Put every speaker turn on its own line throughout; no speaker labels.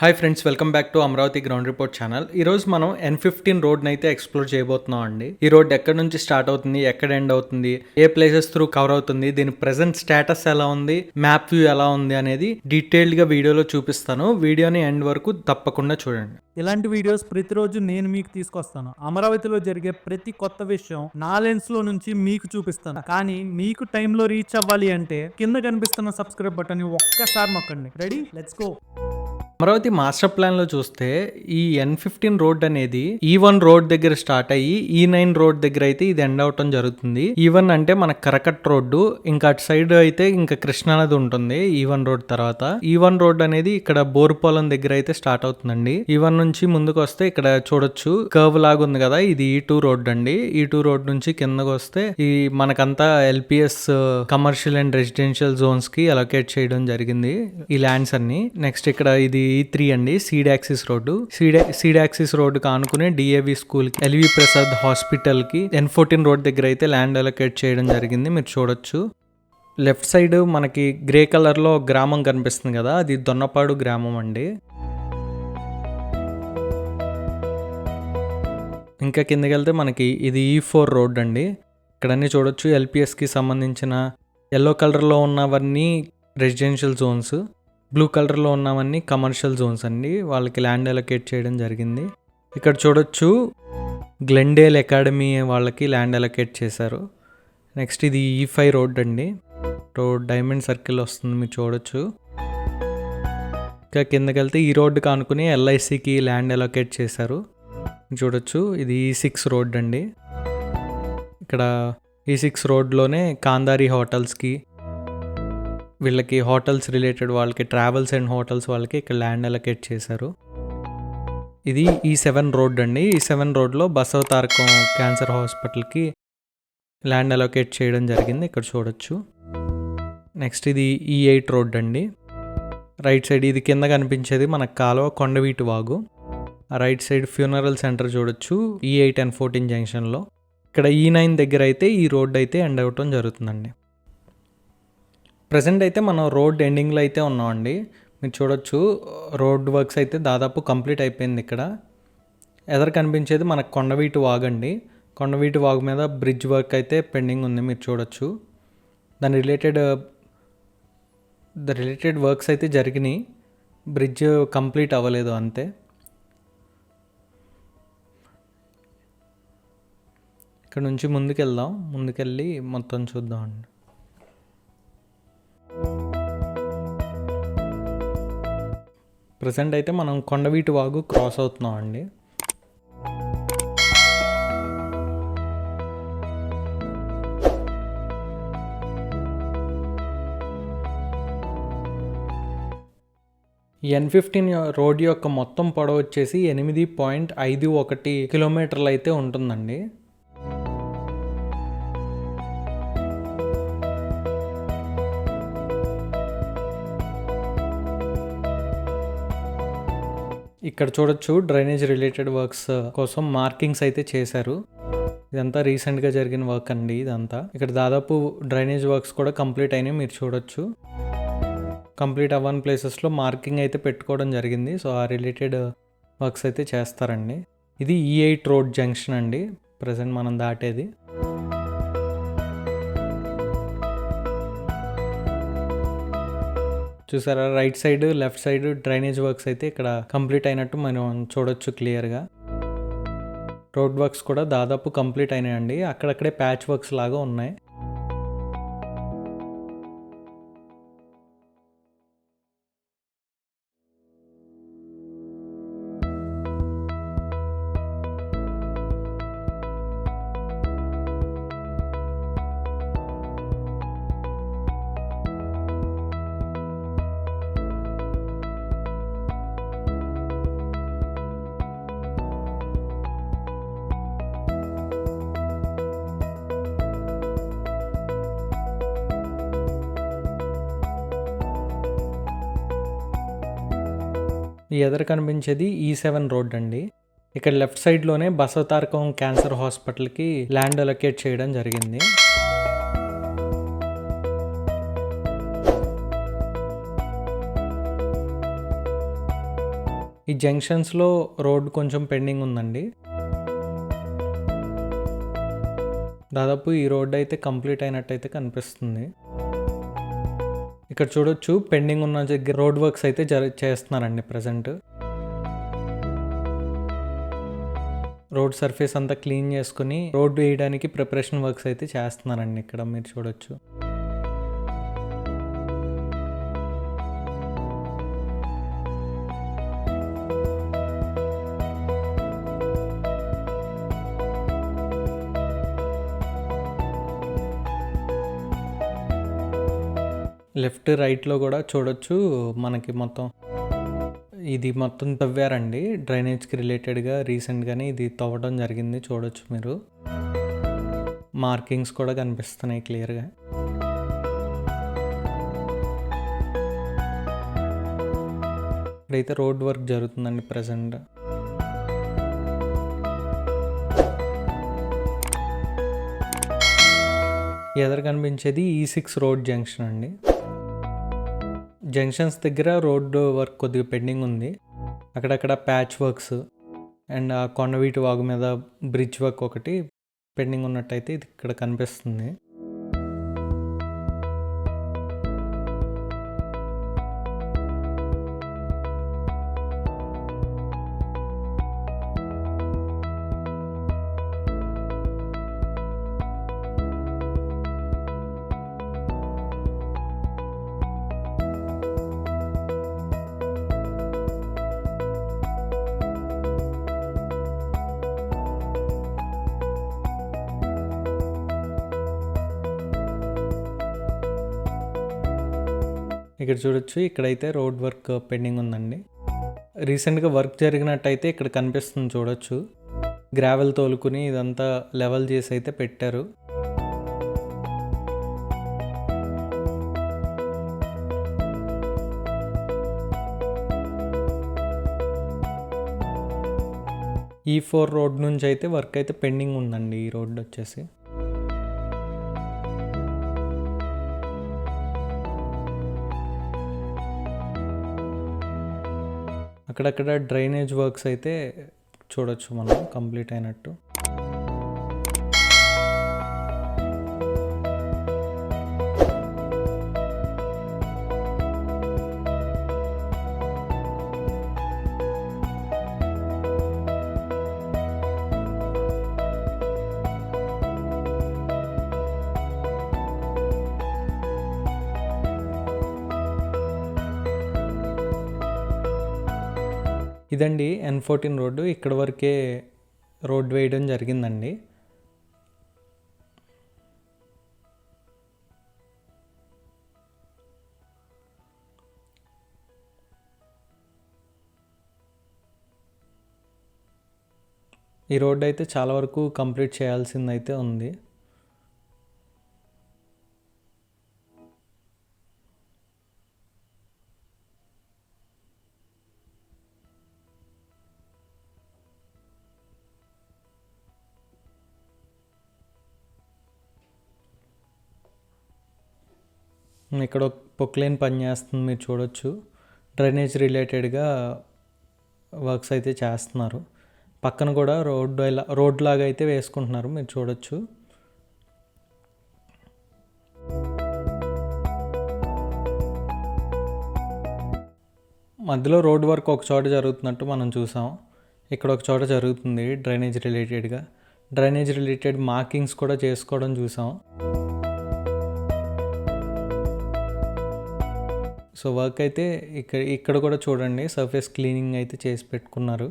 Hi friends welcome back to Amaravati ground report channel ఈ రోజు మనం ఎన్ ఫిఫ్టీన్ రోడ్ అయితే ఎక్స్ప్లోర్ చేయబోతున్నాం అండి. ఈ రోడ్ ఎక్కడ నుంచి స్టార్ట్ అవుతుంది ఎక్కడ ఎండ్ అవుతుంది ఏ ప్లేసెస్ త్రూ కవర్ అవుతుంది దీని ప్రెసెంట్ స్టేటస్ ఎలా ఉంది మ్యాప్ వ్యూ ఎలా ఉంది అనేది డీటెయిల్డ్గా వీడియోలో చూపిస్తాను. వీడియోని ఎండ్ వరకు తప్పకుండా చూడండి.
ఇలాంటి వీడియోస్ ప్రతిరోజు నేను మీకు తీసుకొస్తాను. అమరావతిలో జరిగే ప్రతి కొత్త విషయం నా లెన్స్లో నుంచి మీకు చూపిస్తాను. కానీ మీకు టైంలో రీచ్ అవ్వాలి అంటే కింద కనిపిస్తున్న సబ్స్క్రైబ్ బటన్ ఒక్కసారి నొక్కండి. Ready let's go
Amaravati master ప్లాన్లో చూస్తే ఈ ఎన్ ఫిఫ్టీన్ రోడ్ అనేది e ఈ వన్ రోడ్ దగ్గర స్టార్ట్ అయ్యి e ఈ నైన్ రోడ్ దగ్గర అయితే ఇది ఎండ్ అవటం జరుగుతుంది. E ఈ వన్ అంటే మన కరకట్ రోడ్డు ఇంకా అటు సైడ్ అయితే ఇంకా కృష్ణానది ఉంటుంది ఈ వన్ రోడ్ తర్వాత. ఈ వన్ రోడ్ అనేది ఇక్కడ బోర్పాలెం దగ్గర అయితే స్టార్ట్ అవుతుందండి. ఈ వన్ నుంచి ముందుకు వస్తే ఇక్కడ చూడొచ్చు కర్వ్ లాగా ఉంది కదా ఇది ఈ టూ రోడ్ అండి. ఈ టూ రోడ్ నుంచి కిందకు వస్తే ఈ మనకంతా ఎల్పిఎస్ కమర్షియల్ అండ్ రెసిడెన్షియల్ జోన్స్కి అలొకేట్ చేయడం జరిగింది ఈ ల్యాండ్స్ అన్ని. నెక్స్ట్ ఇక్కడ ఇది త్రీ అండి seed axis road. Seed seed axis road కానుకునే DAV స్కూల్కి ఎల్వి ప్రసాద్ హాస్పిటల్కి ఎన్ ఫోర్టీన్ రోడ్ దగ్గర అయితే ల్యాండ్ అలొకేట్ చేయడం జరిగింది మీరు చూడొచ్చు. లెఫ్ట్ సైడ్ మనకి గ్రే కలర్లో గ్రామం కనిపిస్తుంది కదా అది దొన్నపాడు గ్రామం అండి. ఇంకా కిందకి వెళ్తే మనకి ఇది e ఈ ఫోర్ రోడ్ అండి. ఇక్కడన్నీ చూడొచ్చు ఎల్పిఎస్కి సంబంధించిన ఎల్లో కలర్లో ఉన్నవన్నీ రెసిడెన్షియల్ జోన్స్ బ్లూ కలర్లో ఉన్నవన్నీ కమర్షియల్ జోన్స్ అండి. వాళ్ళకి ల్యాండ్ అలొకేట్ చేయడం జరిగింది. ఇక్కడ చూడొచ్చు గ్లెండేల్ అకాడమీ వాళ్ళకి ల్యాండ్ అలొకేట్ చేశారు. నెక్స్ట్ ఇది e ఈ ఫైవ్ రోడ్ అండి. రోడ్ డైమండ్ సర్కిల్ వస్తుంది మీరు చూడొచ్చు. ఇంకా కిందకి వెళ్తే ఈ రోడ్డు కానుకుని ఎల్ఐసికి ల్యాండ్ అలొకేట్ చేశారు. చూడొచ్చు ఇది e ఈ సిక్స్ రోడ్ అండి. ఇక్కడ e ఈ సిక్స్ రోడ్లోనే కాందారి హోటల్స్కి వీళ్ళకి హోటల్స్ రిలేటెడ్ వాళ్ళకి ట్రావెల్స్ అండ్ హోటల్స్ వాళ్ళకి ఇక్కడ ల్యాండ్ అలొకేట్ చేశారు. ఇది ఈ సెవెన్ రోడ్ అండి. ఈ సెవెన్ రోడ్లో బసవ తారకం క్యాన్సర్ హాస్పిటల్కి ల్యాండ్ అలొకేట్ చేయడం జరిగింది. ఇక్కడ చూడొచ్చు. నెక్స్ట్ ఇది ఈ ఎయిట్ రోడ్ అండి. రైట్ సైడ్ ఇది కింద కనిపించేది మనకు కాలువ Kondaveeti Vagu. Right side funeral centre చూడొచ్చు. ఈ ఎయిట్ అండ్ ఫోర్టీన్ జంక్షన్లో. ఇక్కడ ఈ నైన్ దగ్గర అయితే ఈ రోడ్ అయితే ఎండ్ అవ్వటం జరుగుతుందండి. ప్రజెంట్ అయితే మనం రోడ్ ఎండింగ్లో అయితే ఉన్నామండి. మీరు చూడొచ్చు రోడ్ వర్క్స్ అయితే దాదాపు కంప్లీట్ అయిపోయింది ఇక్కడ. ఎదరు కనిపించేది మనకు కొండవీటి వాగండి కొండవీటి వాగు మీద బ్రిడ్జ్ వర్క్ అయితే పెండింగ్ ఉంది మీరు చూడొచ్చు. దాని రిలేటెడ్ ద రిలేటెడ్ వర్క్స్ అయితే జరిగినాయి. బ్రిడ్జ్ కంప్లీట్ అవ్వలేదు అంతే. ఇక్కడ నుంచి ముందుకెళ్దాం. ముందుకెళ్ళి మొత్తం చూద్దాం అండి ప్రజెంట్ అయితే మనం కొండవీటి వాగు క్రాస్ అవుతున్నాం అండి ఎన్ ఫిఫ్టీన్ రోడ్ యొక్క మొత్తం పొడవు వచ్చేసి ఎనిమిది పాయింట్ ఐదు ఒకటి కిలోమీటర్లు అయితే ఉంటుందండి. ఇక్కడ చూడొచ్చు డ్రైనేజ్ రిలేటెడ్ వర్క్స్ కోసం మార్కింగ్స్ అయితే చేశారు. ఇదంతా రీసెంట్గా జరిగిన వర్క్ అండి ఇదంతా. ఇక్కడ దాదాపు డ్రైనేజ్ వర్క్స్ కూడా కంప్లీట్ అయినాయి మీరు చూడొచ్చు. కంప్లీట్ అవ్వని ప్లేసెస్లో మార్కింగ్ అయితే పెట్టుకోవడం జరిగింది. సో ఆ రిలేటెడ్ వర్క్స్ అయితే చేస్తారండి. ఇది ఈ ఎయిట్ రోడ్ జంక్షన్ అండి. ప్రజెంట్ మనం దాటేది. చూసారా? Right side left side drainage works అయితే ఇక్కడ కంప్లీట్ అయినట్టు మనం చూడొచ్చు క్లియర్గా. రోడ్ వర్క్స్ కూడా దాదాపు కంప్లీట్ అయినాయండి. అక్కడక్కడే ప్యాచ్ వర్క్స్ లాగా ఉన్నాయి. ఈ ఎదురు కనిపించేది e ఈ సెవెన్ రోడ్ అండి. ఇక్కడ లెఫ్ట్ సైడ్లోనే బసవతారకం క్యాన్సర్ హాస్పిటల్కి ల్యాండ్ అలొకేట్ చేయడం జరిగింది. ఈ జంక్షన్స్లో రోడ్ కొంచెం పెండింగ్ ఉందండి. దాదాపు ఈ రోడ్ అయితే కంప్లీట్ అయినట్టయితే కనిపిస్తుంది. ఇక్కడ చూడొచ్చు పెండింగ్ ఉన్న దగ్గర రోడ్ వర్క్స్ అయితే జర చేస్తున్నారండి ప్రజెంట్. రోడ్ సర్ఫేస్ అంతా క్లీన్ చేసుకుని రోడ్ వేయడానికి ప్రిపరేషన్ వర్క్స్ అయితే చేస్తున్నారండి ఇక్కడ మీరు చూడొచ్చు. లెఫ్ట్ రైట్లో కూడా చూడొచ్చు మనకి మొత్తం. ఇది మొత్తం తవ్వారండి. డ్రైనేజ్కి రిలేటెడ్గా రీసెంట్గానే ఇది తవ్వడం జరిగింది. చూడొచ్చు మీరు. మార్కింగ్స్ కూడా కనిపిస్తున్నాయి క్లియర్గా. ఇక్కడైతే రోడ్ వర్క్ జరుగుతుందండి ప్రజెంట్. ఎదురు కనిపించేది e ఈ సిక్స్ రోడ్ జంక్షన్ అండి. జంక్షన్స్ దగ్గర రోడ్డు వర్క్ కొద్దిగా పెండింగ్ ఉంది. అక్కడక్కడ ప్యాచ్ వర్క్స్ అండ్ ఆ కొండవీటి వాగు మీద బ్రిడ్జ్ వర్క్ ఒకటి పెండింగ్ ఉన్నట్టయితే ఇది ఇక్కడ కనిపిస్తుంది. ఇక్కడ చూడొచ్చు. ఇక్కడైతే రోడ్ వర్క్ పెండింగ్ ఉందండి. రీసెంట్గా వర్క్ జరిగినట్టయితే ఇక్కడ కనిపిస్తుంది చూడొచ్చు. గ్రావెల్ తోలుకుని ఇదంతా లెవెల్ చేసి అయితే పెట్టారు. ఈ ఫోర్ రోడ్ నుంచి అయితే వర్క్ అయితే పెండింగ్ ఉందండి. ఈ రోడ్ వచ్చేసి. అక్కడక్కడ డ్రైనేజ్ వర్క్స్ అయితే చూడొచ్చు మనం కంప్లీట్ అయినట్టు. ఇదండి ఎన్ ఫోర్టీన్ రోడ్డు. ఇక్కడ వరకే రోడ్ వేయడం జరిగిందండి. ఈ రోడ్ అయితే చాలా వరకు కంప్లీట్ చేయాల్సిందైతే ఉంది. ఇక్కడ ఒక పొక్లైన్ పని చేస్తుంది మీరు చూడొచ్చు. డ్రైనేజ్ రిలేటెడ్గా వర్క్స్ అయితే చేస్తున్నారు. పక్కన కూడా రోడ్డు ఇలా రోడ్ లాగా అయితే వేసుకుంటున్నారు మీరు చూడొచ్చు. మధ్యలో రోడ్ వర్క్ ఒక చోట జరుగుతున్నట్టు మనం చూసాం. ఇక్కడ ఒక చోట జరుగుతుంది డ్రైనేజ్ రిలేటెడ్గా. డ్రైనేజ్ రిలేటెడ్ మార్కింగ్స్ కూడా చేసుకోవడం చూసాం. సో వర్క్ అయితే ఇక్కడ ఇక్కడ కూడా చూడండి సర్ఫేస్ క్లీనింగ్ అయితే చేసి పెట్టుకున్నారు.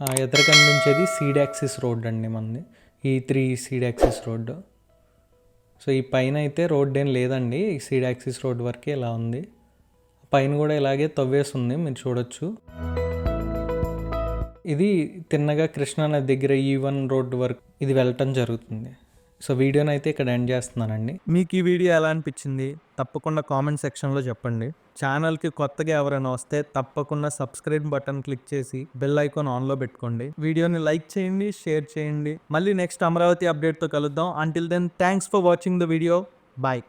ఎదురు కనిపించేది సీడ్ యాక్సిస్ రోడ్ అండి మనది. ఈ three seed access road.
So ఈ పైన అయితే రోడ్ ఏం లేదండి. ఈ సీడ్ యాక్సిస్ రోడ్ వరకే ఇలా ఉంది. పైన కూడా ఇలాగే తవ్వేస్తుంది మీరు చూడొచ్చు. ఇది తిన్నగా కృష్ణానది దగ్గర e ఈ వన్ రోడ్ వరకు ఇది వెళ్ళటం జరుగుతుంది. సో వీడియోని అయితే ఇక్కడ ఎండ్ చేస్తున్నానండి.
మీకు ఈ వీడియో ఎలా అనిపించింది? తప్పకుండా కామెంట్ సెక్షన్లో చెప్పండి. ఛానల్కి కొత్తగా ఎవరైనా వస్తే తప్పకుండా సబ్స్క్రైబ్ బటన్ క్లిక్ చేసి బెల్ ఐకాన్ ఆన్లో పెట్టుకోండి. వీడియోని లైక్ చేయండి షేర్ చేయండి. మళ్ళీ నెక్స్ట్ అమరావతి అప్డేట్తో కలుద్దాం. Until then thanks for watching the video bye